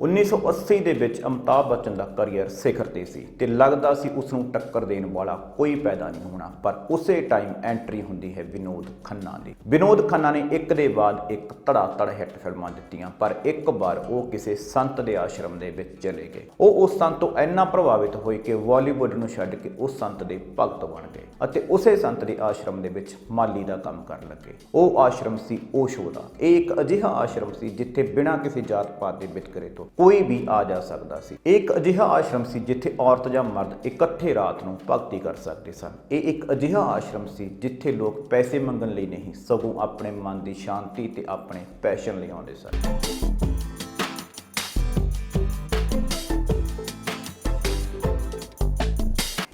1980 ਦੇ ਵਿੱਚ ਅਮਿਤਾਭ ਬੱਚਨ ਦਾ ਕੈਰੀਅਰ ਸਿਖਰ ਤੇ ਸੀ ਤੇ ਲੱਗਦਾ ਸੀ ਉਸ ਨੂੰ ਟੱਕਰ ਦੇਣ ਵਾਲਾ ਕੋਈ ਪੈਦਾ ਨਹੀਂ ਹੋਣਾ, ਪਰ ਉਸੇ ਟਾਈਮ ਐਂਟਰੀ ਹੁੰਦੀ ਹੈ ਵਿਨੋਦ ਖੰਨਾ ਦੀ। ਵਿਨੋਦ ਖੰਨਾ ਨੇ ਇੱਕ ਦੇ ਬਾਅਦ ਇੱਕ ਧੜਾ ਧੜ ਹਿੱਟ ਫਿਲਮਾਂ ਦਿੱਤੀਆਂ, ਪਰ ਇੱਕ ਵਾਰ ਉਹ ਕਿਸੇ ਸੰਤ ਦੇ ਆਸ਼ਰਮ ਦੇ ਵਿੱਚ ਚਲੇ ਗਏ। ਉਹ ਉਸ ਸੰਤ ਤੋਂ ਇੰਨਾ ਪ੍ਰਭਾਵਿਤ ਹੋਏ ਕਿ ਬਾਲੀਵੁੱਡ ਨੂੰ ਛੱਡ ਕੇ ਉਸ ਸੰਤ ਦੇ ਭਗਤ ਬਣ ਗਏ ਅਤੇ ਉਸੇ ਸੰਤ ਦੇ ਆਸ਼ਰਮ ਦੇ ਵਿੱਚ ਮਾਲੀ ਦਾ ਕੰਮ ਕਰਨ ਲੱਗੇ। ਉਹ ਆਸ਼ਰਮ ਸੀ ਓਸ਼ੋ ਦਾ। ਇਹ ਇੱਕ ਅਜਿਹਾ ਆਸ਼ਰਮ ਸੀ ਜਿੱਥੇ ਬਿਨਾਂ ਕਿਸੇ ਜਾਤ ਪਾਤ ਦੇ ਵਿਤਕਰੇ ਤੋਂ ਕੋਈ ਵੀ ਆ ਜਾ ਸਕਦਾ ਸੀ। ਇਹ ਇੱਕ ਅਜਿਹਾ ਆਸ਼ਰਮ ਸੀ ਜਿੱਥੇ ਔਰਤ ਜਾਂ ਮਰਦ ਇਕੱਠੇ ਰਾਤ ਨੂੰ ਭਗਤੀ ਕਰ ਸਕਦੇ ਸਨ। ਇਹ ਇੱਕ ਅਜਿਹਾ ਆਸ਼ਰਮ ਸੀ ਜਿੱਥੇ ਲੋਕ ਪੈਸੇ ਮੰਗਣ ਲਈ ਨਹੀਂ, ਸਗੋਂ ਆਪਣੇ ਮਨ ਦੀ ਸ਼ਾਂਤੀ ਤੇ ਆਪਣੇ ਪੈਸ਼ਨ ਲਈ ਆਉਂਦੇ ਸਨ।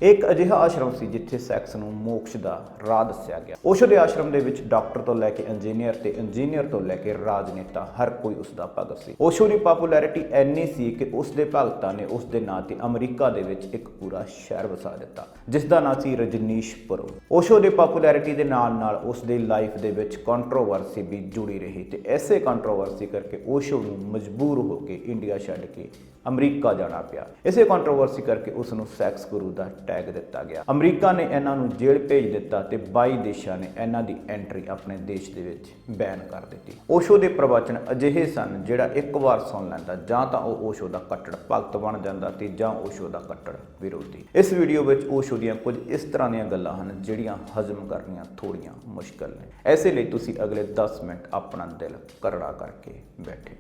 ਇੱਕ ਅਜਿਹਾ ਆਸ਼ਰਮ ਸੀ ਜਿੱਥੇ ਸੈਕਸ ਨੂੰ ਮੋਕਸ਼ ਦਾ ਰਾਹ ਦੱਸਿਆ ਗਿਆ। ਓਸ਼ੋ ਦੇ ਆਸ਼ਰਮ ਦੇ ਵਿੱਚ ਡਾਕਟਰ ਤੋਂ ਲੈ ਕੇ ਇੰਜੀਨੀਅਰ ਤੇ ਇੰਜੀਨੀਅਰ ਤੋਂ ਲੈ ਕੇ ਰਾਜਨੇਤਾ ਹਰ ਕੋਈ ਉਸ ਦਾ ਭਗਤ ਸੀ। ਓਸ਼ੋ ਦੀ ਪਪੂਲੈਰਿਟੀ ਇੰਨੀ ਸੀ ਕਿ ਉਸ ਦੇ ਭਗਤਾਂ ਨੇ ਉਸ ਦੇ ਨਾਂ ਤੇ ਅਮਰੀਕਾ ਦੇ ਵਿੱਚ ਇੱਕ ਪੂਰਾ ਸ਼ਹਿਰ ਵਸਾ ਦਿੱਤਾ ਜਿਸ ਦਾ ਨਾਂ ਸੀ ਰਜਨੀਸ਼ਪੁਰਮ ਓਸ਼ੋ ਦੇ ਪਪੂਲੈਰਿਟੀ ਦੇ ਨਾਲ ਨਾਲ ਉਸ ਦੇ ਲਾਈਫ ਦੇ ਵਿੱਚ ਕੰਟਰੋਵਰਸੀ ਵੀ ਜੁੜੀ ਰਹੀ ਤੇ ਐਸੇ ਕੰਟਰੋਵਰਸੀ ਕਰਕੇ ਓਸ਼ੋ ਨੂੰ ਮਜਬੂਰ ਹੋ ਕੇ ਇੰਡੀਆ ਛੱਡ ਕੇ ਅਮਰੀਕਾ ਜਾਣਾ ਪਿਆ। ਇਸੇ ਕੰਟਰੋਵਰਸੀ ਕਰਕੇ ਉਸ ਨੂੰ ਸੈਕਸ ਗੁਰੂ ਦਾ ਟੈਗ ਦਿੱਤਾ ਗਿਆ। ਅਮਰੀਕਾ ਨੇ ਇਹਨਾਂ ਨੂੰ ਜੇਲ੍ਹ ਭੇਜ ਦਿੱਤਾ ਤੇ 22 ਦੇਸ਼ਾਂ ਨੇ ਇਹਨਾਂ ਦੀ ਐਂਟਰੀ ਆਪਣੇ ਦੇਸ਼ ਦੇ ਵਿੱਚ ਬੈਨ ਕਰ ਦਿੱਤੀ। ਓਸ਼ੋ ਦੇ ਪ੍ਰਵਚਨ ਅਜਿਹੇ ਸਨ ਜਿਹੜਾ ਇੱਕ ਵਾਰ ਸੁਣ ਲੈਂਦਾ, ਜਾਂ ਤਾਂ ਉਹ ਓਸ਼ੋ ਦਾ ਕੱਟੜ ਭਗਤ ਬਣ ਜਾਂਦਾ ਤੇ ਜਾਂ ਓਸ਼ੋ ਦਾ ਕੱਟੜ ਵਿਰੋਧੀ। ਇਸ ਵੀਡੀਓ ਵਿੱਚ ਓਸ਼ੋ ਦੀਆਂ ਕੁਝ ਇਸ ਤਰ੍ਹਾਂ ਦੀਆਂ ਗੱਲਾਂ ਹਨ ਜਿਹੜੀਆਂ ਹਜ਼ਮ ਕਰਨੀਆਂ ਥੋੜੀਆਂ ਮੁਸ਼ਕਲ ਨੇ। ਐਸੇ ਲਈ ਤੁਸੀਂ ਅਗਲੇ 10 ਮਿੰਟ ਆਪਣਾ ਦਿਲ ਕਰੜਾ ਕਰਕੇ ਬੈਠੇ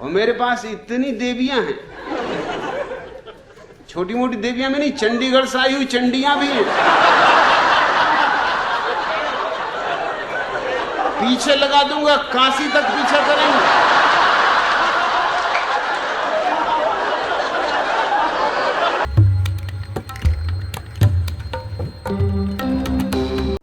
ਔਰ ਮੇਰੇ ਪਾਸ ਇਤਨੀ ਦੇਵੀਆਂ ਹਨ। छोटी मोटी देवियां में नहीं चंडीगढ़ से आई हुई चंडियां भी हैं पीछे लगा दूंगा काशी तक पीछे करेंगे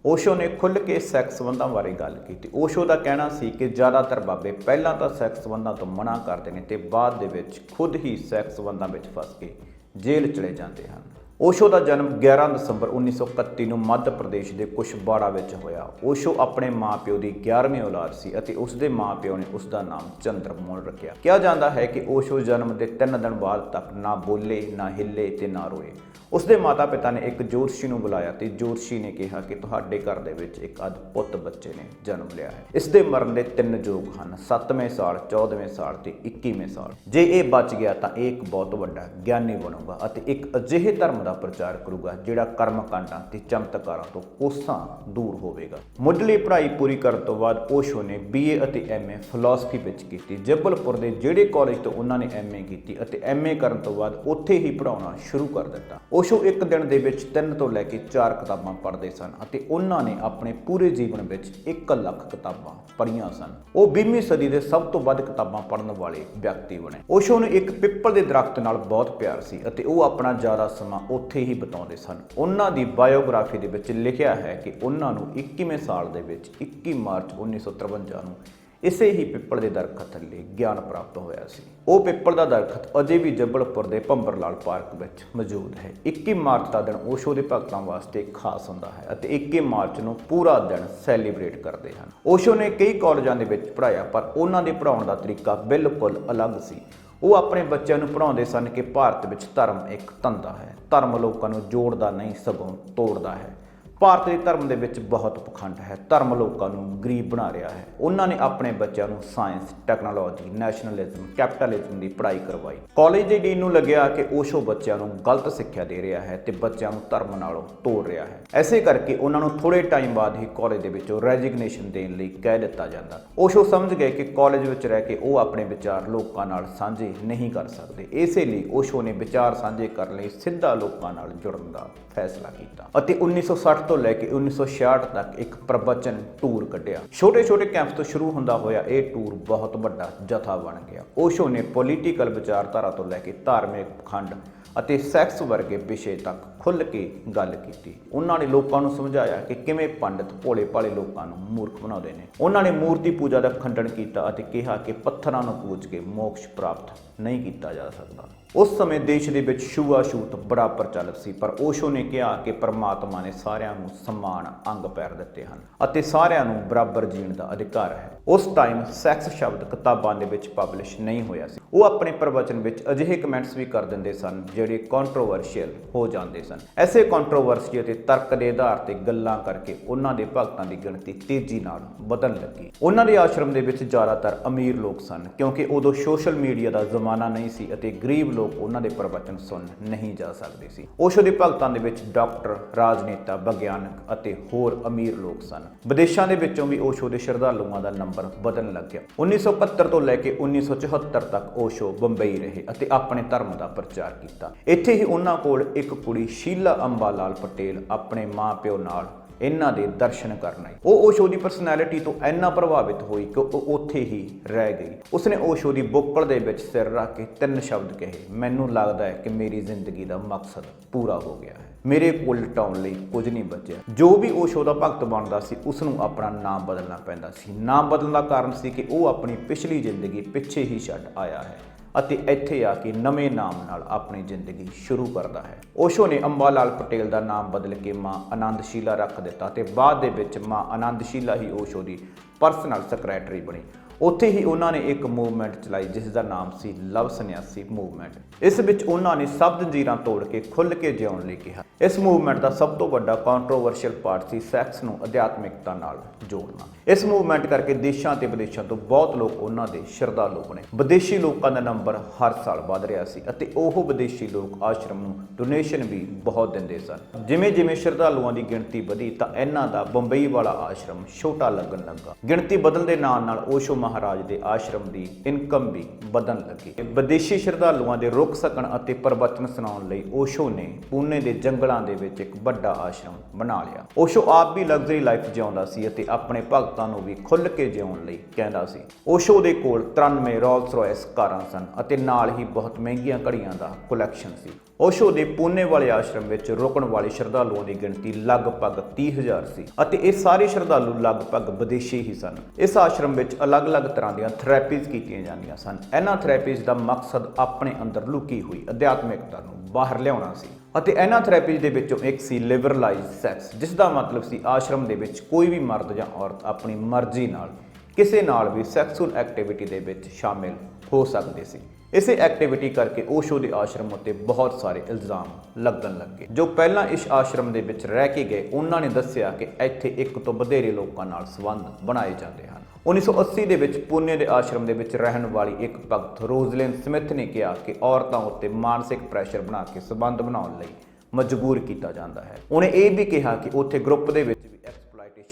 ਓਸ਼ੋ ਨੇ ਖੁੱਲ੍ਹ ਕੇ ਸੈਕਸ ਸੰਬੰਧਾਂ ਬਾਰੇ ਗੱਲ ਕੀਤੀ ਓਸ਼ੋ ਦਾ ਕਹਿਣਾ ਸੀ ਕਿ ਜ਼ਿਆਦਾਤਰ ਬਾਬੇ ਪਹਿਲਾਂ ਤਾਂ ਸੈਕਸ ਸੰਬੰਧਾਂ ਤੋਂ ਮਨਾ ਕਰਦੇ ਨੇ ਤੇ ਬਾਅਦ ਦੇ ਵਿੱਚ ਖੁਦ ਹੀ ਸੈਕਸ ਸੰਬੰਧਾਂ ਵਿੱਚ ਫਸ ਕੇ ਜੇਲ੍ਹ ਚਲੇ ਜਾਂਦੇ ਹਨ। ਓਸ਼ੋ ਦਾ ਜਨਮ 11 ਦਸੰਬਰ 1931 ਨੂੰ ਮੱਧ ਪ੍ਰਦੇਸ਼ ਦੇ ਕੁਸ਼ਬਾੜਾ ਵਿੱਚ ਹੋਇਆ। ਓਸ਼ੋ ਆਪਣੇ ਮਾਪਿਓ ਦੀ 11ਵੀਂ ਔਲਾਦ ਸੀ ਅਤੇ ਉਸ ਦੇ ਮਾਪਿਓ ਨੇ ਉਸ ਦਾ ਨਾਮ ਚੰਦਰਮੋਹਨ ਰੱਖਿਆ। ਕਿਹਾ ਜਾਂਦਾ ਹੈ ਕਿ ਓਸ਼ੋ ਜਨਮ ਦੇ 3 ਦਿਨ ਬਾਅਦ ਤੱਕ ਨਾ ਬੋਲੇ, ਨਾ ਹਿੱਲੇ ਤੇ ਨਾ ਰੋਏ। ਉਸ ਦੇ ਮਾਤਾ-ਪਿਤਾ ਨੇ ਇੱਕ ਜੋਤਸ਼ੀ ਨੂੰ ਬੁਲਾਇਆ ਤੇ ਜੋਤਸ਼ੀ ਨੇ ਕਿਹਾ ਕਿ ਤੁਹਾਡੇ ਘਰ ਦੇ ਵਿੱਚ ਇੱਕ ਅਦਭੁਤ ਬੱਚੇ ਨੇ ਜਨਮ ਲਿਆ ਹੈ। ਇਸ ਦੇ ਮਰਨ ਦੇ ਤਿੰਨ ਯੋਗ ਹਨ 7ਵੇਂ ਸਾਲ 14ਵੇਂ ਸਾਲ ਤੇ 21ਵੇਂ ਸਾਲ। ਜੇ ਇਹ ਬਚ ਗਿਆ ਤਾਂ ਇਹ ਇੱਕ ਬਹੁਤ ਵੱਡਾ ਗਿਆਨੀ ਬਣੂਗਾ ਅਤੇ ਇੱਕ ਅਜਿਹੇ ਧਰਮ ਦਾ ਪ੍ਰਚਾਰ ਕਰੂਗਾ, ਜਿਹੜਾ ਕਰਮ ਕਾਂਡਾਂ ਤੇ ਚਮਤਕਾਰਾਂ ਤੋਂ ਕੋਸਾਂ ਦੂਰ ਹੋਵੇਗਾ। ਮੁੱਢਲੀ ਪੜ੍ਹਾਈ ਪੂਰੀ ਕਰਨ ਤੋਂ ਬਾਅਦ ਓਸ਼ੋ ਨੇ ਬੀਏ ਅਤੇ ਐਮਏ ਫਿਲਾਸਫੀ ਵਿੱਚ ਕੀਤੀ। ਜਬਲਪੁਰ ਦੇ ਜਿਹੜੇ ਕਾਲਜ ਤੋਂ ਉਹਨਾਂ ਨੇ ਐਮਏ ਕੀਤੀ ਅਤੇ ਐਮਏ ਕਰਨ ਤੋਂ ਬਾਅਦ ਉੱਥੇ ਹੀ ਪੜ੍ਹਾਉਣਾ ਸ਼ੁਰੂ ਕਰ ਦਿੱਤਾ। ਓਸ਼ੋ ਇੱਕ ਦਿਨ ਦੇ ਵਿੱਚ 3 ਤੋਂ ਲੈ ਕੇ 4 ਕਿਤਾਬਾਂ ਪੜ੍ਹਦੇ ਸਨ ਅਤੇ ਉਹਨਾਂ ਨੇ ਆਪਣੇ ਪੂਰੇ ਜੀਵਨ ਵਿੱਚ 1 ਲੱਖ ਕਿਤਾਬਾਂ ਪੜ੍ਹੀਆਂ ਸਨ। ਉਹ 20ਵੀਂ ਸਦੀ ਦੇ ਸਭ ਤੋਂ ਵੱਧ ਕਿਤਾਬਾਂ ਪੜ੍ਹਨ ਵਾਲੇ ਵਿਅਕਤੀ ਬਣੇ। ਓਸ਼ੋ ਨੂੰ ਇੱਕ ਪਿੱਪਲ ਦੇ ਦਰਖਤ ਨਾਲ ਬਹੁਤ ਪਿਆਰ ਸੀ ਅਤੇ ਉਹ ਆਪਣਾ ਜ਼ਿਆਦਾ ਸਮਾਂ ਉੱਥੇ ਹੀ ਬਿਤਾਉਂਦੇ ਸਨ। ਉਹਨਾਂ ਦੀ ਬਾਇਓਗ੍ਰਾਫੀ ਦੇ ਵਿੱਚ ਲਿਖਿਆ ਹੈ ਕਿ ਉਹਨਾਂ ਨੂੰ 21ਵੇਂ ਸਾਲ ਦੇ ਵਿੱਚ 21 ਮਾਰਚ 1953 ਨੂੰ ਇਸੇ ਹੀ ਪਿੱਪਲ ਦੇ ਦਰਖਤ ਥੱਲੇ ਗਿਆਨ ਪ੍ਰਾਪਤ ਹੋਇਆ ਸੀ। ਉਹ ਪਿੱਪਲ ਦਾ ਦਰਖਤ ਅਜੇ ਵੀ ਜੱਬਲਪੁਰ ਦੇ ਭੰਬਰਲਾਲ ਪਾਰਕ ਵਿੱਚ ਮੌਜੂਦ ਹੈ। 21 ਮਾਰਚ ਦਾ ਦਿਨ ਓਸ਼ੋ ਦੇ ਭਗਤਾਂ ਵਾਸਤੇ ਖਾਸ ਹੁੰਦਾ ਹੈ ਅਤੇ 21 ਮਾਰਚ ਨੂੰ ਪੂਰਾ ਦਿਨ ਸੈਲੀਬ੍ਰੇਟ ਕਰਦੇ ਹਨ। ਓਸ਼ੋ ਨੇ ਕਈ ਕਾਲਜਾਂ ਦੇ ਵਿੱਚ ਪੜ੍ਹਾਇਆ, ਪਰ ਉਹਨਾਂ ਦੇ ਪੜ੍ਹਾਉਣ ਦਾ ਤਰੀਕਾ ਬਿਲਕੁਲ ਅਲੱਗ ਸੀ। ਉਹ ਆਪਣੇ ਬੱਚਿਆਂ ਨੂੰ ਪੜ੍ਹਾਉਂਦੇ ਸਨ ਕਿ ਭਾਰਤ ਵਿੱਚ ਧਰਮ ਇੱਕ ਧੰਦਾ ਹੈ। ਧਰਮ ਲੋਕਾਂ ਨੂੰ ਜੋੜਦਾ ਨਹੀਂ, ਸਗੋਂ ਤੋੜਦਾ ਹੈ। ਭਾਰਤ ਦੇ ਧਰਮ ਦੇ ਵਿੱਚ ਬਹੁਤ ਪਖੰਡ ਹੈ, ਧਰਮ ਲੋਕਾਂ ਨੂੰ ਗਰੀਬ ਬਣਾ ਰਿਹਾ ਹੈ। ਉਹਨਾਂ ਨੇ ਆਪਣੇ ਬੱਚਿਆਂ ਨੂੰ ਸਾਇੰਸ ਟੈਕਨੋਲੋਜੀ ਨੈਸ਼ਨਲਿਜ਼ਮ ਕੈਪੀਟਲਿਜ਼ਮ ਦੀ ਪੜ੍ਹਾਈ ਕਰਵਾਈ। ਕਾਲਜ ਦੇ ਡੀਨ ਨੂੰ ਲੱਗਿਆ ਕਿ ਓਸ਼ੋ ਬੱਚਿਆਂ ਨੂੰ ਗਲਤ ਸਿੱਖਿਆ ਦੇ ਰਿਹਾ ਹੈ ਤੇ ਬੱਚਿਆਂ ਨੂੰ ਧਰਮ ਨਾਲੋਂ ਤੋੜ ਰਿਹਾ ਹੈ। ਐਸੇ ਕਰਕੇ ਉਹਨਾਂ ਨੂੰ ਥੋੜੇ ਟਾਈਮ ਬਾਅਦ ਹੀ ਕਾਲਜ ਦੇ ਵਿੱਚੋਂ ਰੈਜ਼ਿਗਨੇਸ਼ਨ ਦੇਣ ਲਈ ਕਹਿ ਦਿੱਤਾ ਜਾਂਦਾ। ਓਸ਼ੋ ਸਮਝ ਗਏ ਕਿ ਕਾਲਜ ਵਿੱਚ ਰਹਿ ਕੇ ਉਹ ਆਪਣੇ ਵਿਚਾਰ ਲੋਕਾਂ ਨਾਲ ਸਾਂਝੇ ਨਹੀਂ ਕਰ ਸਕਦੇ। ਇਸੇ ਲਈ ਓਸ਼ੋ ਨੇ ਵਿਚਾਰ ਸਾਂਝੇ ਕਰਨ ਲਈ ਸਿੱਧਾ ਲੋਕਾਂ ਨਾਲ ਜੁੜਨ ਦਾ ਫੈਸਲਾ ਕੀਤਾ ਅਤੇ 1960 ਤੋਂ ਲੈ ਕੇ 1966 ਤੱਕ ਇੱਕ ਪ੍ਰਵਚਨ ਟੂਰ ਕੱਢਿਆ। ਛੋਟੇ-ਛੋਟੇ ਕੈਂਪਸ ਤੋਂ ਸ਼ੁਰੂ ਹੁੰਦਾ ਹੋਇਆ ਇਹ ਟੂਰ ਬਹੁਤ ਵੱਡਾ ਜਥਾ ਬਣ ਗਿਆ। ਓਸ਼ੋ ਨੇ ਪੋਲੀਟੀਕਲ ਵਿਚਾਰਧਾਰਾ ਤੋਂ ਲੈ ਕੇ ਧਾਰਮਿਕ ਖੰਡ ਅਤੇ ਸੈਕਸ ਵਰਗੇ ਵਿਸ਼ੇ ਤੱਕ ਖੁੱਲ ਕੇ ਗੱਲ ਕੀਤੀ। ਉਹਨਾਂ ਨੇ ਲੋਕਾਂ ਨੂੰ ਸਮਝਾਇਆ ਕਿ ਕਿਵੇਂ ਪੰਡਿਤ ਭੋਲੇ ਭਾਲੇ ਲੋਕਾਂ ਨੂੰ ਮੂਰਖ ਬਣਾਉਂਦੇ ਨੇ। ਉਹਨਾਂ ਨੇ ਮੂਰਤੀ ਪੂਜਾ ਦਾ ਖੰਡਨ ਕੀਤਾ ਅਤੇ ਕਿਹਾ ਕਿ ਪੱਥਰਾਂ ਨੂੰ ਪੂਜ ਕੇ ਮੋਕਸ਼ ਪ੍ਰਾਪਤ ਨਹੀਂ ਕੀਤਾ ਜਾ ਸਕਦਾ। ਉਸ ਸਮੇਂ ਦੇਸ਼ ਦੇ ਵਿੱਚ ਛੂਆ-ਛੂਤ ਬੜਾ ਪ੍ਰਚਲਿਤ ਸੀ, ਪਰ ਓਸ਼ੋ ਨੇ ਕਿਹਾ ਕਿ ਪਰਮਾਤਮਾ ਨੇ ਸਾਰਿਆਂ ਨੂੰ ਸਮਾਨ ਅੰਗ ਪੈਰ ਦਿੱਤੇ ਹਨ ਅਤੇ ਸਾਰਿਆਂ ਨੂੰ ਬਰਾਬਰ ਜੀਣ ਦਾ ਅਧਿਕਾਰ ਹੈ। ਉਸ ਟਾਈਮ ਸੈਕਸ ਸ਼ਬਦ ਕਿਤਾਬਾਂ ਦੇ ਵਿੱਚ ਪਬਲਿਸ਼ ਨਹੀਂ ਹੋਇਆ ਸੀ। ਉਹ ਆਪਣੇ ਪ੍ਰਵਚਨ ਵਿੱਚ ਅਜਿਹੇ ਕਮੈਂਟਸ ਵੀ ਕਰ ਦਿੰਦੇ ਸਨ ਜਿਹੜੇ ਕੰਟਰੋਵਰਸ਼ੀਅਲ ਹੋ ਜਾਂਦੇ ਸਨ। ਐਸੇ ਕੰਟਰੋਵਰਸੀ ਅਤੇ ਤਰਕ ਦੇ ਆਧਾਰ ਤੇ ਗੱਲਾਂ ਕਰਕੇ ਉਹਨਾਂ ਦੇ ਭਗਤਾਂ ਦੀ ਗਿਣਤੀ ਤੇਜ਼ੀ ਨਾਲ ਵਧਣ ਲੱਗੀ। ਉਹਨਾਂ ਦੇ ਆਸ਼ਰਮ ਦੇ ਵਿੱਚ ਜ਼ਿਆਦਾਤਰ ਅਮੀਰ ਲੋਕ ਸਨ, ਕਿਉਂਕਿ ਉਦੋਂ ਸੋਸ਼ਲ ਮੀਡੀਆ ਦਾ ਜ਼ਮਾਨਾ ਨਹੀਂ ਸੀ ਅਤੇ ਗਰੀਬ ਲੋਕ ਉਹਨਾਂ ਦੇ ਪ੍ਰਵਚਨ ਸੁਣ ਨਹੀਂ ਜਾ ਸਕਦੇ ਸੀ। ਓਸ਼ੋ ਦੇ ਭਗਤਾਂ ਦੇ ਵਿੱਚ ਡਾਕਟਰ, ਰਾਜਨੇਤਾ, ਵਿਗਿਆਨਕ ਅਤੇ ਹੋਰ ਅਮੀਰ ਲੋਕ ਸਨ। ਵਿਦੇਸ਼ਾਂ ਦੇ ਵਿੱਚੋਂ ਵੀ ਓਸ਼ੋ ਦੇ ਸ਼ਰਧਾਲੂਆਂ ਦਾ ਨੰਬਰ ਵਧਣ ਲੱਗਿਆ। 1971 ਤੋਂ ਲੈ ਕੇ 1974 ਤੱਕ ਓਸ਼ੋ ਬੰਬਈ ਰਹੇ ਅਤੇ ਆਪਣੇ ਧਰਮ ਦਾ ਪ੍ਰਚਾਰ ਕੀਤਾ। ਇੱਥੇ ਹੀ ਉਹਨਾਂ ਕੋਲ ਇੱਕ ਕੁੜੀ ਸ਼ੀਲਾ ਅੰਬਾ ਲਾਲ ਪਟੇਲ ਆਪਣੇ ਮਾਂ-ਪਿਓ ਨਾਲ ਇਹਨਾਂ ਦੇ ਦਰਸ਼ਨ ਕਰਨ ਆਈ। ਉਹ ਓਸ਼ੋ ਦੀ ਪਰਸਨੈਲਿਟੀ ਤੋਂ ਇੰਨਾ ਪ੍ਰਭਾਵਿਤ ਹੋਈ ਕਿ ਉਹ ਉੱਥੇ ਹੀ ਰਹਿ ਗਈ। ਉਸਨੇ ਓਸ਼ੋ ਦੀ ਬੁੱਕਲ ਦੇ ਵਿੱਚ ਸਿਰ ਰੱਖ ਕੇ ਤਿੰਨ ਸ਼ਬਦ ਕਹੇ, ਮੈਨੂੰ ਲੱਗਦਾ ਹੈ ਕਿ ਮੇਰੀ ਜ਼ਿੰਦਗੀ ਦਾ ਮਕਸਦ ਪੂਰਾ ਹੋ ਗਿਆ ਹੈ। ਮੇਰੇ ਕੋਲ ਲਟਾਉਣ ਲਈ ਕੁਝ ਨਹੀਂ ਬਚਿਆ। ਜੋ ਵੀ ਓਸ਼ੋ ਦਾ ਭਗਤ ਬਣਦਾ ਸੀ ਉਸ ਨੂੰ ਆਪਣਾ ਨਾਮ ਬਦਲਣਾ ਪੈਂਦਾ ਸੀ। ਨਾਮ ਬਦਲਣ ਦਾ ਕਾਰਨ ਸੀ ਕਿ ਉਹ ਆਪਣੀ ਪਿਛਲੀ ਜ਼ਿੰਦਗੀ ਪਿੱਛੇ ਹੀ ਛੱਡ ਆਇਆ ਹੈ। ਅਤੇ ਇੱਥੇ ਆ ਕੇ ਨਵੇਂ ਨਾਮ ਨਾਲ ਆਪਣੀ ਜ਼ਿੰਦਗੀ ਸ਼ੁਰੂ ਕਰਦਾ ਹੈ। ਓਸ਼ੋ ਨੇ ਅੰਬਾ ਲਾਲ ਪਟੇਲ ਦਾ ਨਾਮ ਬਦਲ ਕੇ ਮਾਂ ਆਨੰਦਸ਼ੀਲਾ ਰੱਖ ਦਿੱਤਾ ਤੇ ਬਾਅਦ ਦੇ ਵਿੱਚ ਮਾਂ ਆਨੰਦਸ਼ੀਲਾ ਹੀ ਓਸ਼ੋ ਦੀ ਪਰਸਨਲ ਸੈਕਟਰੀ ਬਣੀ। ਉੱਥੇ ਹੀ ਉਹਨਾਂ ਨੇ ਇੱਕ ਮੂਵਮੈਂਟ ਚਲਾਈ, ਜਿਸ ਦਾ ਨਾਮ ਸੀ ਲਵ ਸੰਨਿਆਸੀ ਮੂਵਮੈਂਟ। ਇਸ ਵਿੱਚ ਉਹਨਾਂ ਨੇ ਸਭ ਜੰਜੀਰਾਂ ਤੋੜ ਕੇ ਖੁੱਲ੍ਹ ਕੇ ਜਿਉਣ ਲਈ ਕਿਹਾ। ਇਸ ਮੂਵਮੈਂਟ ਦਾ ਸਭ ਤੋਂ ਵੱਡਾ ਕੰਟਰੋਵਰਸ਼ੀਅਲ ਪਾਰਟ ਸੀ ਸੈਕਸ ਨੂੰ ਅਧਿਆਤਮਿਕਤਾ ਨਾਲ ਜੋੜਨਾ। ਇਸ ਮੂਵਮੈਂਟ ਕਰਕੇ ਦੇਸ਼ਾਂ ਤੇ ਵਿਦੇਸ਼ਾਂ ਤੋਂ ਬਹੁਤ ਲੋਕ ਉਹਨਾਂ ਦੇ ਸ਼ਰਧਾਲੂ ਬਣੇ। ਵਿਦੇਸ਼ੀ ਲੋਕਾਂ ਦਾ ਨੰਬਰ ਹਰ ਸਾਲ ਵਧ ਰਿਹਾ ਸੀ ਅਤੇ ਉਹ ਵਿਦੇਸ਼ੀ ਲੋਕ ਆਸ਼ਰਮ ਨੂੰ ਡੋਨੇਸ਼ਨ ਵੀ ਬਹੁਤ ਦਿੰਦੇ ਸਨ। ਜਿਵੇਂ ਜਿਵੇਂ ਸ਼ਰਧਾਲੂਆਂ ਦੀ ਗਿਣਤੀ ਵਧੀ ਤਾਂ ਇਹਨਾਂ ਦਾ ਬੰਬਈ ਵਾਲਾ ਆਸ਼ਰਮ ਛੋਟਾ ਲੱਗਣ ਲੱਗਾ। ਗਿਣਤੀ ਵਧਣ ਦੇ ਨਾਲ ਨਾਲ ਓਸ਼ੋ ਮਹਾਰਾਜ ਦੇ ਆਸ਼ਰਮ ਦੀ ਇਨਕਮ ਵੀ ਵਧਣ ਲੱਗੀ। ਵਿਦੇਸ਼ੀ ਸ਼ਰਧਾਲੂਆਂ ਦੇ ਰੁਕ ਸਕਣ ਅਤੇ ਪ੍ਰਵਚਨ ਸੁਣਾਉਣ ਲਈ ਓਸ਼ੋ ਨੇ ਪੂਨੇ ਦੇ ਜੰਗਲਾਂ ਦੇ ਵਿੱਚ ਇੱਕ ਵੱਡਾ ਆਸ਼ਰਮ ਬਣਾ ਲਿਆ। ਓਸ਼ੋ ਆਪ ਵੀ ਲਗਜ਼ਰੀ ਲਾਈਫ ਜਿਉਂਦਾ ਸੀ ਅਤੇ ਆਪਣੇ ਭਗਤਾਂ ਨੂੰ ਵੀ ਖੁੱਲ੍ਹ ਕੇ ਜਿਉਣ ਲਈ ਕਹਿੰਦਾ ਸੀ। ਓਸ਼ੋ ਦੇ ਕੋਲ 93 ਰੋਲਸ ਰॉयਸ ਕਾਰਾਂ ਸਨ ਅਤੇ ਨਾਲ ਹੀ ਬਹੁਤ ਮਹਿੰਗੀਆਂ ਘੜੀਆਂ ਦਾ ਕਲੈਕਸ਼ਨ ਸੀ। ਓਸ਼ੋ ਦੇ ਪੂਨੇ ਵਾਲੇ ਆਸ਼ਰਮ ਵਿੱਚ ਰੁਕਣ ਵਾਲੇ ਸ਼ਰਧਾਲੂਆਂ ਦੀ ਗਿਣਤੀ ਲਗਭਗ 30000 ਸੀ ਅਤੇ ਇਹ ਸਾਰੇ ਸ਼ਰਧਾਲੂ ਲਗਭਗ ਵਿਦੇਸ਼ੀ ਹੀ ਸਨ। ਇਸ ਆਸ਼ਰਮ ਵਿੱਚ ਅਲੱਗ-ਅਲੱਗ ਤਰ੍ਹਾਂ ਦੀਆਂ ਥੈਰੇਪੀਜ਼ ਕੀਤੀਆਂ ਜਾਂਦੀਆਂ ਸਨ। ਇਹਨਾਂ ਥੈਰੇਪੀਜ਼ ਦਾ ਮਕਸਦ ਆਪਣੇ ਅੰਦਰ ਲੁਕੀ ਹੋਈ ਅਧਿਆਤਮਿਕਤਾ ਨੂੰ ਬਾਹਰ ਲਿਆਉਣਾ ਸੀ ਅਤੇ ਇਹਨਾਂ ਥੈਰੇਪੀਜ਼ ਦੇ ਵਿੱਚੋਂ ਇੱਕ ਸੀ ਲਿਬਰਲਾਈਜ਼ ਸੈਕਸ ਜਿਸ ਦਾ ਮਤਲਬ ਸੀ ਆਸ਼ਰਮ ਦੇ ਵਿੱਚ ਕੋਈ ਵੀ ਮਰਦ ਜਾਂ ਔਰਤ ਆਪਣੀ ਮਰਜ਼ੀ ਨਾਲ ਕਿਸੇ ਨਾਲ ਵੀ ਸੈਕਸੁਅਲ ਐਕਟੀਵਿਟੀ ਦੇ ਵਿੱਚ ਸ਼ਾਮਿਲ ਹੋ ਸਕਦੇ ਸੀ। ਇਸੇ ਐਕਟੀਵਿਟੀ ਕਰਕੇ ਓਸ਼ੋ ਦੇ ਆਸ਼ਰਮ ਉੱਤੇ ਬਹੁਤ ਸਾਰੇ ਇਲਜ਼ਾਮ ਲੱਗਣ ਲੱਗੇ। ਜੋ ਪਹਿਲਾਂ ਇਸ ਆਸ਼ਰਮ ਦੇ ਵਿੱਚ ਰਹਿ ਕੇ ਗਏ, ਉਹਨਾਂ ਨੇ ਦੱਸਿਆ ਕਿ ਇੱਥੇ ਇੱਕ ਤੋਂ ਵਧੇਰੇ ਲੋਕਾਂ ਨਾਲ ਸੰਬੰਧ ਬਣਾਏ ਜਾਂਦੇ ਹਨ। 1980 ਦੇ ਵਿੱਚ ਪੁਨੇ ਦੇ ਆਸ਼ਰਮ ਦੇ ਵਿੱਚ ਰਹਿਣ ਵਾਲੀ ਇੱਕ ਭਗਤ ਰੋਜ਼ਲਿਨ ਸਮਿਥ ਨੇ ਕਿਹਾ ਕਿ ਔਰਤਾਂ ਉੱਤੇ ਮਾਨਸਿਕ ਪ੍ਰੈਸ਼ਰ ਬਣਾ ਕੇ ਸੰਬੰਧ ਬਣਾਉਣ ਲਈ ਮਜਬੂਰ ਕੀਤਾ ਜਾਂਦਾ ਹੈ। ਉਹਨੇ ਇਹ ਵੀ ਕਿਹਾ ਕਿ ਉੱਥੇ ਗਰੁੱਪ ਦੇ ਵਿੱਚ ਵੀ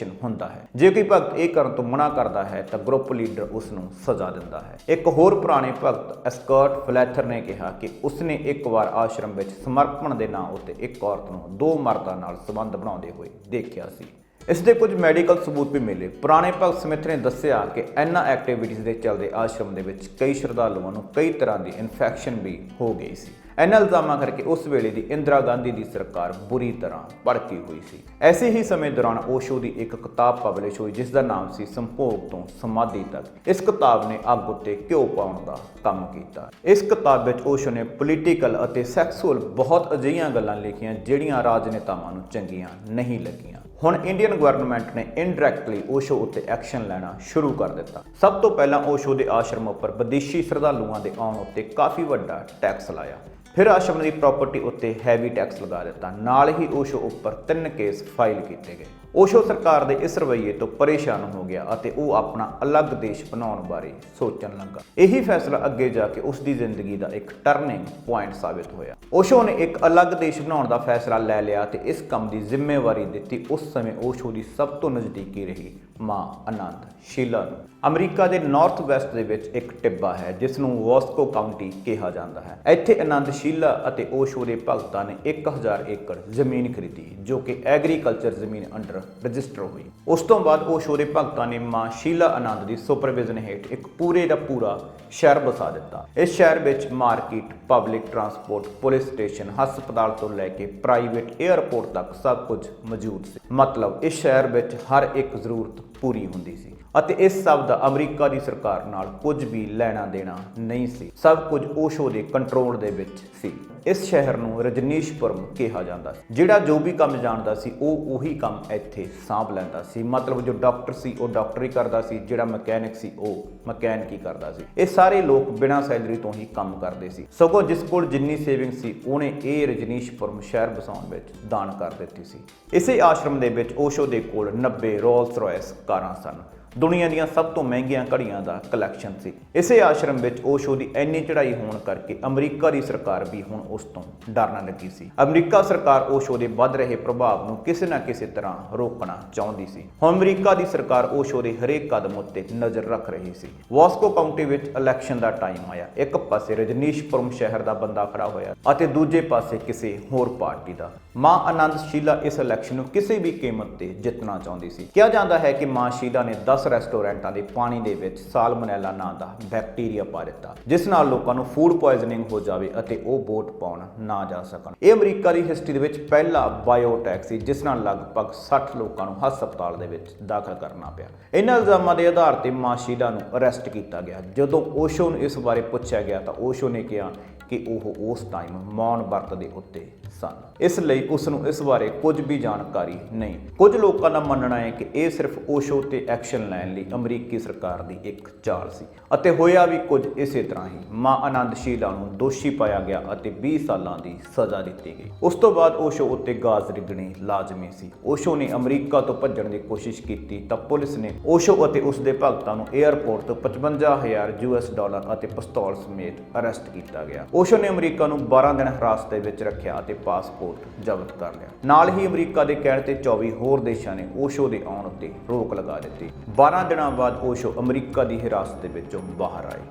ਐਕਸਪਲੋਇਟੇਸ਼ਨ ਹੁੰਦਾ ਹੈ। ਜੇ ਕੋਈ ਭਗਤ ਇਹ ਕਰਨ ਤੋਂ ਮਨਾ ਕਰਦਾ ਹੈ, ਤਾਂ ਗਰੁੱਪ ਲੀਡਰ ਉਸ ਨੂੰ ਸਜ਼ਾ ਦਿੰਦਾ ਹੈ। ਇੱਕ ਹੋਰ ਪੁਰਾਣੇ ਭਗਤ ਐਸਕਰਟ ਫਲੈਥਰ ਨੇ ਕਿਹਾ ਕਿ ਉਸਨੇ ਇੱਕ ਵਾਰ ਆਸ਼ਰਮ ਵਿੱਚ ਸਮਰਪਣ ਦੇ ਨਾਂ ਉੱਤੇ ਇੱਕ ਔਰਤ ਨੂੰ ਦੋ ਮਰਦਾਂ ਨਾਲ ਸੰਬੰਧ ਬਣਾਉਂਦੇ ਹੋਏ ਦੇਖਿਆ ਸੀ। ਇਸ ਦੇ ਕੁਝ ਮੈਡੀਕਲ ਸਬੂਤ ਵੀ ਮਿਲੇ। ਪੁਰਾਣੇ ਭਗਤ ਸਮਿਥ ਨੇ ਦੱਸਿਆ ਕਿ ਇਹਨਾਂ ਐਕਟੀਵਿਟੀਜ਼ ਦੇ ਚੱਲਦੇ ਆਸ਼ਰਮ ਦੇ ਵਿੱਚ ਕਈ ਸ਼ਰਧਾਲੂਆਂ ਨੂੰ ਕਈ ਤਰ੍ਹਾਂ ਦੀ ਇਨਫੈਕਸ਼ਨ ਵੀ ਹੋ ਗਈ ਸੀ। ਇਹਨਾਂ ਇਲਜ਼ਾਮਾਂ ਕਰਕੇ ਉਸ ਵੇਲੇ ਦੀ ਇੰਦਰਾ ਗਾਂਧੀ ਦੀ ਸਰਕਾਰ ਬੁਰੀ ਤਰ੍ਹਾਂ ਭੜਕੀ ਹੋਈ ਸੀ। ਐਸੇ ਹੀ ਸਮੇਂ ਦੌਰਾਨ ਓਸ਼ੋ ਦੀ ਇੱਕ ਕਿਤਾਬ ਪਬਲਿਸ਼ ਹੋਈ, ਜਿਸ ਦਾ ਨਾਮ ਸੀ ਸੰਭੋਗ ਤੋਂ ਸਮਾਧੀ ਤੱਕ। ਇਸ ਕਿਤਾਬ ਨੇ ਅੱਗ ਉੱਤੇ ਘਿਓ ਪਾਉਣ ਦਾ ਕੰਮ ਕੀਤਾ। ਇਸ ਕਿਤਾਬ ਵਿੱਚ ਓਸ਼ੋ ਨੇ ਪੋਲੀਟੀਕਲ ਅਤੇ ਸੈਕਸੁਅਲ ਬਹੁਤ ਅਜਿਹੀਆਂ ਗੱਲਾਂ ਲਿਖੀਆਂ, ਜਿਹੜੀਆਂ ਰਾਜਨੇਤਾਵਾਂ ਨੂੰ ਚੰਗੀਆਂ ਨਹੀਂ ਲੱਗੀਆਂ। ਹੁਣ ਇੰਡੀਅਨ ਗਵਰਨਮੈਂਟ ਨੇ ਇਨਡਾਇਰੈਕਟਲੀ ਓਸ਼ੋ ਉੱਤੇ ਐਕਸ਼ਨ ਲੈਣਾ ਸ਼ੁਰੂ ਕਰ ਦਿੱਤਾ। ਸਭ ਤੋਂ ਪਹਿਲਾਂ ਓਸ਼ੋ ਦੇ ਆਸ਼ਰਮ ਉੱਪਰ ਵਿਦੇਸ਼ੀ ਸ਼ਰਧਾਲੂਆਂ ਦੇ ਆਉਣ ਉੱਤੇ ਕਾਫੀ ਵੱਡਾ ਟੈਕਸ ਲਾਇਆ। ਫਿਰ ਆਸ਼ਰਮ ਦੀ ਪ੍ਰਾਪਰਟੀ ਉੱਤੇ ਹੈਵੀ ਟੈਕਸ ਲਗਾ ਦਿੱਤਾ। ਨਾਲ ਹੀ ਓਸ਼ੋ ਉੱਪਰ ਤਿੰਨ ਕੇਸ ਫਾਈਲ ਕੀਤੇ ਗਏ। ਓਸ਼ੋ ਸਰਕਾਰ ਦੇ ਇਸ ਰਵੱਈਏ ਤੋਂ ਪਰੇਸ਼ਾਨ ਹੋ ਗਿਆ ਅਤੇ ਉਹ ਆਪਣਾ ਅਲੱਗ ਦੇਸ਼ ਬਣਾਉਣ ਬਾਰੇ ਸੋਚਣ ਲੱਗਾ। ਇਹੀ ਫੈਸਲਾ ਅੱਗੇ ਜਾ ਕੇ ਉਸ ਦੀ ਜ਼ਿੰਦਗੀ ਦਾ ਇੱਕ ਟਰਨਿੰਗ ਪੁਆਇੰਟ ਸਾਬਿਤ ਹੋਇਆ। ਓਸ਼ੋ ਨੇ ਇੱਕ ਅਲੱਗ ਦੇਸ਼ ਬਣਾਉਣ ਦਾ ਫੈਸਲਾ ਲੈ ਲਿਆ ਤੇ ਇਸ ਕੰਮ ਦੀ ਜ਼ਿੰਮੇਵਾਰੀ ਦਿੱਤੀ। ਉਸ ਸਮੇਂ ਓਸ਼ੋ ਦੀ ਸਭ ਤੋਂ ਨਜ਼ਦੀਕੀ ਰਹੀ। ਮਾਂ ਆਨੰਦ ਸ਼ੀਲਾ ਨੂੰ। ਅਮਰੀਕਾ ਦੇ ਨਾਰਥ ਵੈਸਟ ਦੇ ਵਿੱਚ ਇੱਕ ਟਿੱਬਾ ਹੈ ਜਿਸ ਨੂੰ ਵਾਸਕੋ ਕਾਉਂਟੀ ਕਿਹਾ ਜਾਂਦਾ ਹੈ। ਇੱਥੇ ਆਨੰਦ ਸ਼ੀਲਾ ਅਤੇ ਓਸ਼ੋ ਦੇ ਭਗਤਾਂ ਨੇ 1000 ਏਕੜ ਜ਼ਮੀਨ ਖਰੀਦੀ, ਜੋ ਕਿ ਐਗਰੀਕਲਚਰ ਜ਼ਮੀਨ ਅੰਡਰ ਰਜਿਸਟਰ ਹੋਈ। ਉਸ ਤੋਂ ਬਾਅਦ ਓਸ਼ੋ ਦੇ ਭਗਤਾਂ ਨੇ ਮਾਂ ਸ਼ੀਲਾ ਆਨੰਦ ਦੀ ਸੁਪਰਵਿਜ਼ਨ ਹੇਠ ਇੱਕ ਪੂਰੇ ਦਾ ਪੂਰਾ ਸ਼ਹਿਰ ਬਸਾ ਦਿੱਤਾ। ਇਸ ਸ਼ਹਿਰ ਵਿੱਚ market, public transport, police station, ਹਸਪਤਾਲ ਤੋਂ ਲੈ ਕੇ ਪ੍ਰਾਈਵੇਟ 에ਅਰਪੋਰਟ ਤੱਕ ਸਭ ਕੁਝ ਮੌਜੂਦ ਸੀ। ਮਤਲਬ ਇਸ ਸ਼ਹਿਰ ਵਿੱਚ ਹਰ ਇੱਕ ਜ਼ਰੂਰਤ ਪੂਰੀ ਹੁੰਦੀ ਸੀ ਅਤੇ ਇਸ ਸਭ ਦਾ ਅਮਰੀਕਾ ਦੀ ਸਰਕਾਰ ਨਾਲ ਕੁਝ ਵੀ ਲੈਣਾ ਦੇਣਾ ਨਹੀਂ ਸੀ। ਸਭ ਕੁਝ ਓਸ਼ੋ ਦੇ ਕੰਟਰੋਲ ਦੇ ਵਿੱਚ ਸੀ। ਇਸ ਸ਼ਹਿਰ ਨੂੰ ਰਜਨੀਸ਼ਪੁਰਮ ਕਿਹਾ ਜਾਂਦਾ ਸੀ। ਜਿਹੜਾ ਜੋ ਵੀ ਕੰਮ ਜਾਣਦਾ ਸੀ, ਉਹ ਉਹੀ ਕੰਮ ਇੱਥੇ ਸਾਂਭ ਲੈਂਦਾ ਸੀ। ਮਤਲਬ ਜੋ ਡਾਕਟਰ ਸੀ, ਉਹ ਡਾਕਟਰੀ ਕਰਦਾ ਸੀ। ਜਿਹੜਾ ਮਕੈਨਿਕ ਸੀ, ਉਹ ਮਕੈਨਿਕੀ ਕਰਦਾ ਸੀ। ਇਹ ਸਾਰੇ ਲੋਕ ਬਿਨਾਂ ਸੈਲਰੀ ਤੋਂ ਹੀ ਕੰਮ ਕਰਦੇ ਸੀ। ਸਗੋਂ ਜਿਸ ਕੋਲ ਜਿੰਨੀ ਸੇਵਿੰਗ ਸੀ, ਉਹਨੇ ਇਹ ਰਜਨੀਸ਼ਪੁਰਮ ਸ਼ਹਿਰ ਬਸਾਉਣ ਵਿੱਚ ਦਾਨ ਕਰ ਦਿੱਤੀ ਸੀ। ਇਸੇ ਆਸ਼ਰਮ ਦੇ ਵਿੱਚ, ਓਸ਼ੋ ਦੇ ਕੋਲ 90 ਰੋਲਸ ਰਾਇਸ ਕਾਰਾਂ ਸਨ। ਦੁਨੀਆ ਦੀਆਂ ਸਭ ਤੋਂ ਮਹਿੰਗੀਆਂ ਘੜੀਆਂ ਦਾ ਕਲੈਕਸ਼ਨ ਸੀ। ਇਸੇ ਆਸ਼ਰਮ ਵਿੱਚ ਓਸ਼ੋ ਦੀ ਇੰਨੀ ਚੜ੍ਹਾਈ ਹੋਣ ਕਰਕੇ ਅਮਰੀਕਾ ਦੀ ਸਰਕਾਰ ਵੀ ਹੁਣ ਉਸ ਤੋਂ ਡਰਨ ਲੱਗੀ ਸੀ। ਅਮਰੀਕਾ ਸਰਕਾਰ ਓਸ਼ੋ ਦੇ ਵੱਧ ਰਹੇ ਪ੍ਰਭਾਵ ਨੂੰ ਕਿਸੇ ਨਾ ਕਿਸੇ ਤਰ੍ਹਾਂ ਰੋਕਣਾ ਚਾਹੁੰਦੀ ਸੀ। ਹੁਣ ਅਮਰੀਕਾ ਦੀ ਸਰਕਾਰ ਓਸ਼ੋ ਦੇ ਹਰੇਕ ਕਦਮ ਉੱਤੇ ਨਜ਼ਰ ਰੱਖ ਰਹੀ ਸੀ। ਵਾਸਕੋ ਕਾਉਂਟੀ ਵਿੱਚ ਇਲੈਕਸ਼ਨ ਦਾ ਟਾਈਮ ਆਇਆ। ਇੱਕ ਪਾਸੇ ਰਜਨੀਸ਼ਪੁਰਮ ਸ਼ਹਿਰ ਦਾ ਬੰਦਾ ਖੜਾ ਹੋਇਆ ਅਤੇ ਦੂਜੇ ਪਾਸੇ ਕਿਸੇ ਹੋਰ ਪਾਰਟੀ ਦਾ। ਮਾਂ ਆਨੰਦ ਸ਼ੀਲਾ ਇਸ ਇਲੈਕਸ਼ਨ ਨੂੰ ਕਿਸੇ ਵੀ ਕੀਮਤ ਤੇ ਜਿੱਤਣਾ ਚਾਹੁੰਦੀ ਸੀ। ਕਿਹਾ ਜਾਂਦਾ ਹੈ ਕਿ ਮਾਂ ਸ਼ੀਲਾ ਨੇ 10 ਰੈਸਟੋਰੈਂਟਾਂ ਦੇ ਪਾਣੀ ਦੇ ਵਿੱਚ ਸਾਲਮੋਨੈਲਾ ਨਾਂ ਦਾ ਬੈਕਟੀਰੀਆ ਪਾ ਦਿੱਤਾ, ਜਿਸ ਨਾਲ ਲੋਕਾਂ ਨੂੰ ਫੂਡ ਪੋਇਜ਼ਨਿੰਗ ਹੋ ਜਾਵੇ ਅਤੇ ਉਹ ਵੋਟ ਪਾਉਣ ਨਾ ਜਾ ਸਕਣ। ਇਹ ਅਮਰੀਕਾ ਦੀ ਹਿਸਟਰੀ ਦੇ ਵਿੱਚ ਪਹਿਲਾ ਬਾਇਓਟੈਕ ਸੀ, ਜਿਸ ਨਾਲ ਲਗਭਗ 60 ਲੋਕਾਂ ਨੂੰ ਹਸਪਤਾਲ ਦੇ ਵਿੱਚ ਦਾਖਲ ਕਰਨਾ ਪਿਆ। ਇਹਨਾਂ ਇਲਜ਼ਾਮਾਂ ਦੇ ਆਧਾਰ ਤੇ ਮਾਸ਼ੀਲਾ ਨੂੰ ਅਰੈਸਟ ਕੀਤਾ ਗਿਆ। ਜਦੋਂ ਓਸ਼ੋ ਨੂੰ ਇਸ ਬਾਰੇ ਪੁੱਛਿਆ ਗਿਆ ਤਾਂ ਓਸ਼ੋ ਨੇ ਕਿਹਾ ਕਿ ਉਹ ਉਸ ਟਾਈਮ ਮੌਨ ਵਰਤ ਦੇ ਉੱਤੇ ਸਨ। ਇਸ ਲਈ ਉਸ ਨੂੰ ਇਸ ਬਾਰੇ ਕੁਝ ਵੀ ਜਾਣਕਾਰੀ ਨਹੀਂ। ਕੁਝ ਲੋਕਾਂ ਦਾ ਮੰਨਣਾ ਹੈ ਕਿ ਇਹ ਸਿਰਫ ਓਸ਼ੋ ਤੇ ਐਕਸ਼ਨ ਲੈਣ ਲਈ ਅਮਰੀਕੀ ਸਰਕਾਰ ਦੀ ਇੱਕ ਚਾਲ ਸੀ ਅਤੇ ਹੋਇਆ ਵੀ ਕੁਝ ਇਸੇ ਤਰ੍ਹਾਂ ਹੀ। ਮਾਂ ਆਨੰਦ ਸ਼ੀਲਾ ਨੂੰ ਦੋਸ਼ੀ ਪਾਇਆ ਗਿਆ ਅਤੇ 20 ਸਾਲਾਂ ਦੀ ਸਜ਼ਾ ਦਿੱਤੀ ਗਈ। ਉਸ ਤੋਂ ਬਾਅਦ ਓਸ਼ੋ ਉੱਤੇ ਗਾਜ਼ ਰਿਗਣੀ ਲਾਜ਼ਮੀ ਸੀ। ਓਸ਼ੋ ਨੇ ਅਮਰੀਕਾ ਤੋਂ ਭੱਜਣ ਦੀ ਕੋਸ਼ਿਸ਼ ਕੀਤੀ ਤਾਂ ਪੁਲਿਸ ਨੇ ਓਸ਼ੋ ਅਤੇ ਉਸ ਦੇ ਭਗਤਾਂ ਨੂੰ 에ਅਰਪੋਰਟ ਤੋਂ 55000 ਯੂਐਸ ਡਾਲਰ ਅਤੇ ਪਿਸਤੌਲ ਸਮੇਤ ਅਰੈਸਟ ਕੀਤਾ ਗਿਆ। ਓਸ਼ੋ ਨੇ ਅਮਰੀਕਾ ਨੂੰ 12 ਦਿਨ ਹਿਰਾਸਤ ਵਿੱਚ ਰੱਖਿਆ ਅਤੇ ਪਾਸਪੋਰਟ ਜ਼ਬਤ ਕਰ ਲਿਆ। ਨਾਲ ਹੀ ਅਮਰੀਕਾ ਦੇ ਕਹਿਣ ਤੇ 24 ਹੋਰ ਦੇਸ਼ਾਂ ਨੇ ਓਸ਼ੋ ਦੇ ਆਉਣ ਉੱਤੇ ਰੋਕ ਲਗਾ ਦਿੱਤੀ। 12 ਦਿਨਾਂ ਬਾਅਦ ਓਸ਼ੋ ਅਮਰੀਕਾ ਦੀ ਹਿਰਾਸਤ ਦੇ ਵਿੱਚੋਂ ਬਾਹਰ ਆਏ।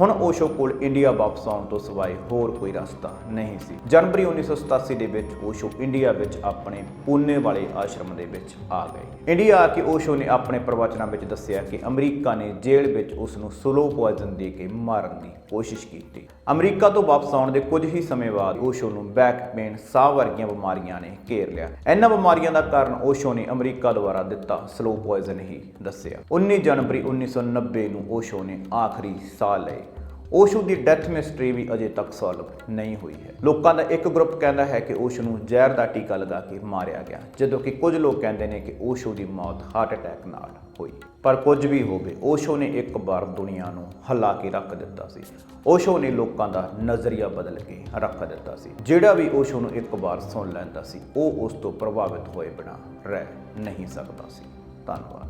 ਹੁਣ ਓਸ਼ੋ ਕੋਲ ਇੰਡੀਆ ਵਾਪਸ ਆਉਣ ਤੋਂ ਸਿਵਾਏ ਹੋਰ ਕੋਈ ਰਸਤਾ ਨਹੀਂ ਸੀ। ਜਨਵਰੀ 1987 ਦੇ ਵਿੱਚ ਓਸ਼ੋ ਇੰਡੀਆ ਵਿੱਚ ਆਪਣੇ ਪੂਨੇ ਵਾਲੇ ਆਸ਼ਰਮ ਦੇ ਵਿੱਚ ਆ ਗਏ। ਇੰਡੀਆ ਆ ਕੇ ਓਸ਼ੋ ਨੇ ਆਪਣੇ ਪ੍ਰਵਚਨਾਂ ਵਿੱਚ ਦੱਸਿਆ ਕਿ ਅਮਰੀਕਾ ਨੇ ਜੇਲ੍ਹ ਵਿੱਚ ਉਸ ਨੂੰ ਸਲੋ ਪੋਇਜ਼ਨ ਦੇ ਕੇ ਮਾਰਨ ਦੀ ਕੋਸ਼ਿਸ਼ ਕੀਤੀ। ਅਮਰੀਕਾ ਤੋਂ ਵਾਪਸ ਆਉਣ ਦੇ ਕੁਝ ਹੀ ਸਮੇਂ ਬਾਅਦ ਓਸ਼ੋ ਨੂੰ ਬੈਕ ਪੇਨ ਸਾਹ ਵਰਗੀਆਂ ਬਿਮਾਰੀਆਂ ਨੇ ਘੇਰ ਲਿਆ। ਇਹਨਾਂ ਬਿਮਾਰੀਆਂ ਦਾ ਕਾਰਨ ਓਸ਼ੋ ਨੇ ਅਮਰੀਕਾ ਦੁਆਰਾ ਦਿੱਤਾ ਸਲੋ ਪੋਇਜ਼ਨ ਹੀ ਦੱਸਿਆ। 19 ਜਨਵਰੀ 1990 ਨੂੰ ਓਸ਼ੋ ਨੇ ਆਖਰੀ ਸਾਹ ਲਏ। ਓਸ਼ੂ ਦੀ ਡੈਥ ਮਿਸਟਰੀ ਵੀ ਅਜੇ ਤੱਕ ਸੋਲਵ ਨਹੀਂ ਹੋਈ ਹੈ। ਲੋਕਾਂ ਦਾ ਇੱਕ ਗਰੁੱਪ ਕਹਿੰਦਾ ਹੈ ਕਿ ਓਸ਼ੂ ਨੂੰ ਜ਼ਹਿਰ ਦਾ ਟੀਕਾ ਲਗਾ ਕੇ ਮਾਰਿਆ ਗਿਆ, ਜਦੋਂ ਕਿ ਕੁਝ ਲੋਕ ਕਹਿੰਦੇ ਨੇ ਕਿ ਓਸ਼ੋ ਦੀ ਮੌਤ ਹਾਰਟ ਅਟੈਕ ਨਾਲ ਹੋਈ। ਪਰ ਕੁਝ ਵੀ ਹੋਵੇ, ਓਸ਼ੋ ਨੇ ਇੱਕ ਵਾਰ ਦੁਨੀਆ ਨੂੰ ਹਲਾ ਕੇ ਰੱਖ ਦਿੱਤਾ ਸੀ। ਓਸ਼ੋ ਨੇ ਲੋਕਾਂ ਦਾ ਨਜ਼ਰੀਆ ਬਦਲ ਕੇ ਰੱਖ ਦਿੱਤਾ ਸੀ। ਜਿਹੜਾ ਵੀ ਓਸ਼ੋ ਨੂੰ ਇੱਕ ਵਾਰ ਸੁਣ ਲੈਂਦਾ ਸੀ, ਉਹ ਉਸ ਤੋਂ ਪ੍ਰਭਾਵਿਤ ਹੋਏ ਬਿਨਾਂ ਰਹਿ ਨਹੀਂ ਸਕਦਾ ਸੀ। ਧੰਨਵਾਦ।